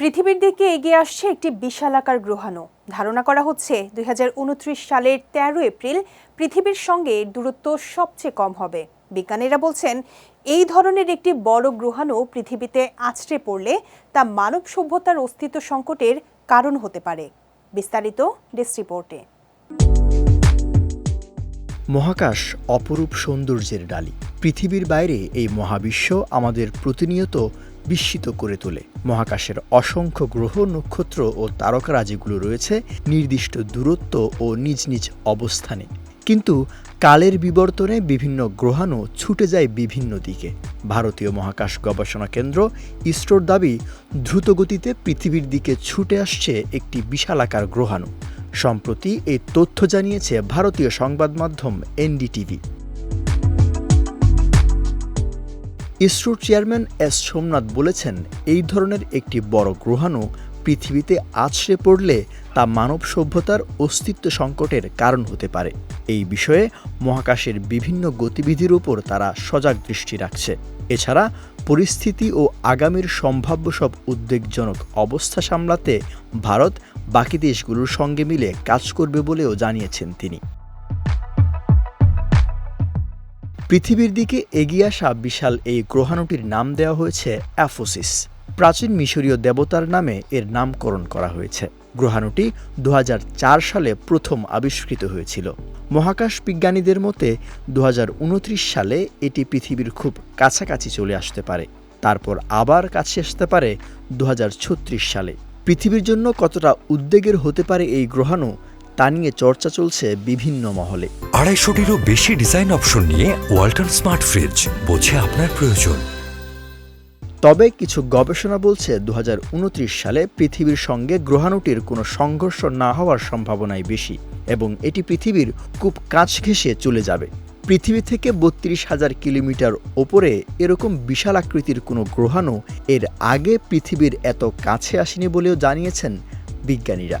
পৃথিবীর দিকে এগিয়ে আসছে একটি বিশালাকার গ্রহাণু। ধারণা করা হচ্ছে দুই হাজার উনত্রিশ সালের তেরো এপ্রিল পৃথিবীর সঙ্গে দূরত্ব সবচেয়ে কম হবে। বিজ্ঞানীরা বলছেন, এই ধরনের একটি বড় গ্রহাণু পৃথিবীতে আছড়ে পড়লে তা মানব সভ্যতার অস্তিত্ব সংকটের কারণ হতে পারে। বিস্তারিত ডেস্ক রিপোর্টে। মহাকাশ অপরূপ সৌন্দর্যের ডালি। পৃথিবীর বাইরে এই মহাবিশ্ব আমাদের প্রতিনিয়ত বিস্মিত করে তোলে। মহাকাশের অসংখ্য গ্রহ, নক্ষত্র ও তারকারাজিগুলো রয়েছে নির্দিষ্ট দূরত্ব ও নিজ নিজ অবস্থানে। কিন্তু কালের বিবর্তনে বিভিন্ন গ্রহাণু ছুটে যায় বিভিন্ন দিকে। ভারতীয় মহাকাশ গবেষণা কেন্দ্র ইসরোর দাবি, দ্রুতগতিতে পৃথিবীর দিকে ছুটে আসছে একটি বিশালাকার গ্রহাণু। সম্প্রতি এই তথ্য জানিয়েছে ভারতীয় সংবাদ মাধ্যম এনডিটিভি। ইসরোর চেয়ারম্যান এস সোমনাথ বলেছেন, এই ধরনের একটি বড় গ্রহাণু পৃথিবীতে আছড়ে পড়লে তা মানব সভ্যতার অস্তিত্ব সংকটের কারণ হতে পারে। এই বিষয়ে মহাকাশের বিভিন্ন গতিবিধির উপর তারা সজাগ দৃষ্টি রাখছে। এছাড়া পরিস্থিতি ও আগামীর সম্ভাব্য সব উদ্বেগজনক অবস্থা সামলাতে ভারত বাকি দেশগুলোর সঙ্গে মিলে কাজ করবে বলেও জানিয়েছেন তিনি। পৃথিবীর দিকে এগিয়ে আসা বিশাল এই গ্রহাণুটির নাম দেওয়া হয়েছে অ্যাফোসিস। প্রাচীন মিশরীয় দেবতার নামে এর নামকরণ করা হয়েছে। গ্রহাণুটি দুহাজার চার সালে প্রথম আবিষ্কৃত হয়েছিল। মহাকাশ বিজ্ঞানীদের মতে দু হাজার উনত্রিশ সালে এটি পৃথিবীর খুব কাছাকাছি চলে আসতে পারে। তারপর আবার কাছে আসতে পারে দু হাজার ছত্রিশ সালে। পৃথিবীর জন্য কতটা উদ্বেগের হতে পারে এই গ্রহাণু তা নিয়ে চর্চা চলছে বিভিন্ন মহলে। আড়াইশোটিরও বেশি ডিজাইন অপশন নিয়ে ওয়াল্টন স্মার্ট ফ্রিজ বোঝে আপনার প্রয়োজন। তবে কিছু গবেষণা বলছে দু হাজার উনত্রিশ সালে পৃথিবীর সঙ্গে গ্রহাণুটির কোনো সংঘর্ষ না হওয়ার সম্ভাবনাই বেশি এবং এটি পৃথিবীর খুব কাছ ঘেঁষে চলে যাবে। পৃথিবী থেকে বত্রিশ হাজার কিলোমিটার ওপরে এরকম বিশাল আকৃতির কোনো গ্রহাণু এর আগে পৃথিবীর এত কাছে আসেনি বলেও জানিয়েছেন বিজ্ঞানীরা।